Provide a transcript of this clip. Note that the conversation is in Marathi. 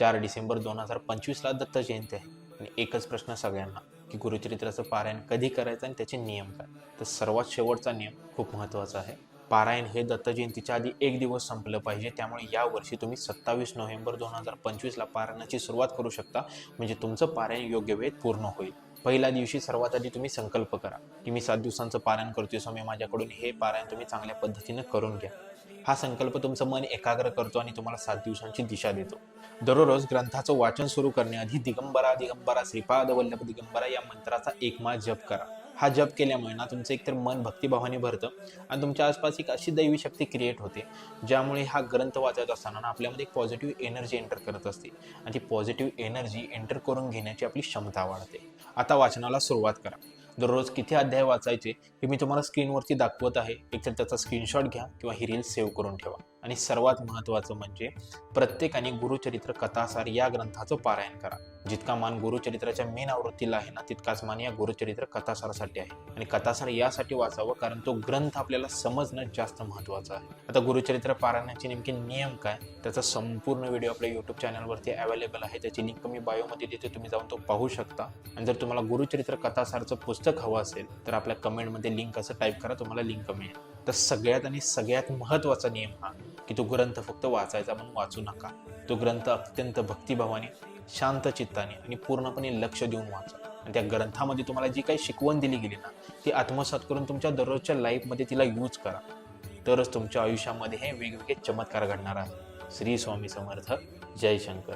चार डिसेंबर दोन हजार पंचवीसला दत्त जयंती आहे. आणि एकच प्रश्न सगळ्यांना की गुरुचरित्राचं पारायण कधी करायचं आणि त्याचे नियम काय? तर सर्वात शेवटचा नियम खूप महत्त्वाचा आहे. पारायण हे दत्त जयंतीच्या आधी एक दिवस संपलं पाहिजे. त्यामुळे यावर्षी तुम्ही सत्तावीस नोव्हेंबर दोन हजार पंचवीसला पारायणाची सुरुवात करू शकता. म्हणजे तुमचं पारायण योग्य वेळेत पूर्ण होईल. पहिल्या दिवशी सर्वात आधी तुम्ही संकल्प करा की मी सात दिवसांचं पारायण करतोय स्वामी माझ्याकडून हे पारायण तुम्ही चांगल्या पद्धतीनं करून घ्या. हा संकल्प तुमचं मन एकाग्र करतो आणि तुम्हाला सात दिवसांची दिशा देतो. दररोज ग्रंथाचं वाचन सुरू करण्याआधी दिगंबरा दिगंबरा श्रीपाद वल्लभ दिगंबरा या मंत्राचा एकमा जप करा. हा जप केल्यामुळे ना तुमचं एकतर मन भक्तिभावाने भरतं आणि तुमच्या आसपास एक अशी दैवी शक्ती क्रिएट होते ज्यामुळे हा ग्रंथ वाचत असताना ना आपल्यामध्ये एक पॉझिटिव्ह एनर्जी एंटर करत असते. आणि ती पॉझिटिव्ह एनर्जी एंटर करून घेण्याची आपली क्षमता वाढते. आता वाचनाला सुरुवात करा. दररोज किती अध्याय वाचायचे हे मी तुम्हाला स्क्रीनवरती दाखवत आहे. एकतर त्याचा स्क्रीनशॉट घ्या किंवा ही रील सेव्ह करून ठेवा. आणि सर्वात महत्त्वाचं म्हणजे प्रत्येकाने गुरुचरित्र कथासार या ग्रंथाचं पारायण करा. जितका मान गुरुचरित्राच्या मेन आवृत्तीला आहे ना तितकाच मान या गुरुचरित्र कथासारासाठी आहे. आणि कथासार यासाठी वाचावं कारण तो ग्रंथ आपल्याला समजणं जास्त महत्त्वाचं आहे. आता गुरुचरित्र पारायणाचे नेमके नियम काय? त्याचा संपूर्ण व्हिडिओ आपल्या युट्यूब चॅनलवरती अवेलेबल आहे. त्याची लिंक मी बायोमध्ये देते तुम्ही जाऊन तो पाहू शकता. आणि जर तुम्हाला गुरुचरित्र कथासारचं पुस्तक हवं असेल तर आपल्या कमेंटमध्ये लिंक असं टाईप करा तुम्हाला लिंक मिळेल. तर सगळ्यात आणि सगळ्यात महत्त्वाचा नियम हा की तो ग्रंथ फक्त वाचायचा म्हणून वाचू नका. तो ग्रंथ अत्यंत भक्तिभावाने शांत चित्ताने आणि पूर्णपणे लक्ष देऊन वाचा. आणि त्या ग्रंथामध्ये तुम्हाला जी काही शिकवण दिली गेली ना ती आत्मसात करून तुमच्या दररोजच्या लाईफमध्ये तिला यूज करा. तरच तुमच्या आयुष्यामध्ये हे वेगवेगळे चमत्कार घडणार आहे. श्री स्वामी समर्थ. जयशंकर